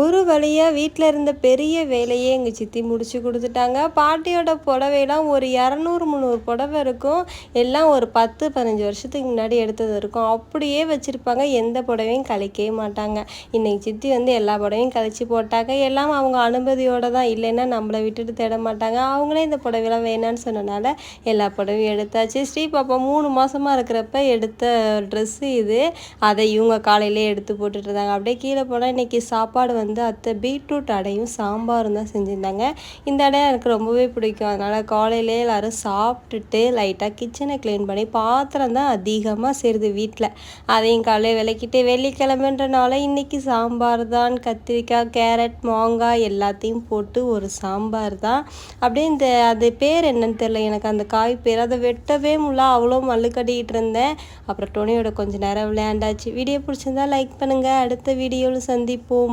ஒரு வழியாக வீட்டில் இருந்த பெரிய வேலையே எங்கள் சித்தி முடிச்சு கொடுத்துட்டாங்க. பாட்டியோட புடவையெல்லாம் ஒரு இரநூறு முந்நூறு புடவை இருக்கும். எல்லாம் ஒரு பத்து பதினஞ்சு வருஷத்துக்கு முன்னாடி எடுத்தது இருக்கும். அப்படியே வச்சுருப்பாங்க. எந்த புடவையும் கலைக்கவே மாட்டாங்க. இன்றைக்கி சித்தி வந்து எல்லா புடவையும் கழிச்சு போட்டாங்க. எல்லாம் அவங்க அனுமதியோடு தான். இல்லைன்னா நம்மளை விட்டுட்டு தேட மாட்டாங்க. அவங்களே இந்த புடவைலாம் வேணான்னு சொன்னனால எல்லா புடவையும் எடுத்தாச்சு. ஸ்ரீ பாப்பா மூணு மாதமாக இருக்கிறப்ப எடுத்த ட்ரெஸ்ஸு இது. அதை இவங்க காலையிலே எடுத்து போட்டுட்டு இருந்தாங்க. அப்படியே கீழே போனால் இன்றைக்கி சாப்பாடு வந்து அத்தை பீட்ரூட் அடையும் சாம்பாரும் தான் செஞ்சுருந்தாங்க. இந்த அடை எனக்கு ரொம்பவே பிடிக்கும். அதனால் காலையிலே எல்லோரும் சாப்பிட்டுட்டு லைட்டாக கிச்சனை க்ளீன் பண்ணி பாத்திரம் தான் அதிகமாக சேருது வீட்டில் அதையும் காலையில் விளக்கிட்டு வெள்ளிக்கிழமைன்றனால இன்றைக்கி சாம்பார் தான். கத்திரிக்காய் கேரட் மாங்காய் எல்லாத்தையும் போட்டு ஒரு சாம்பார் தான். அப்படியே இந்த அது பேர் என்னன்னு தெரில எனக்கு அந்த காய் பேர் அதை வெட்டவே முடியல. அவ்வளோ மல்லு கட்டிக்கிட்டு இருந்தேன். அப்புறம் டோனியோட கொஞ்சம் நேரம் விளையாண்டாச்சு. வீடியோ பிடிச்சிருந்தா லைக் பண்ணுங்கள் அடுத்த வீடியோவில் சந்திப்போம்.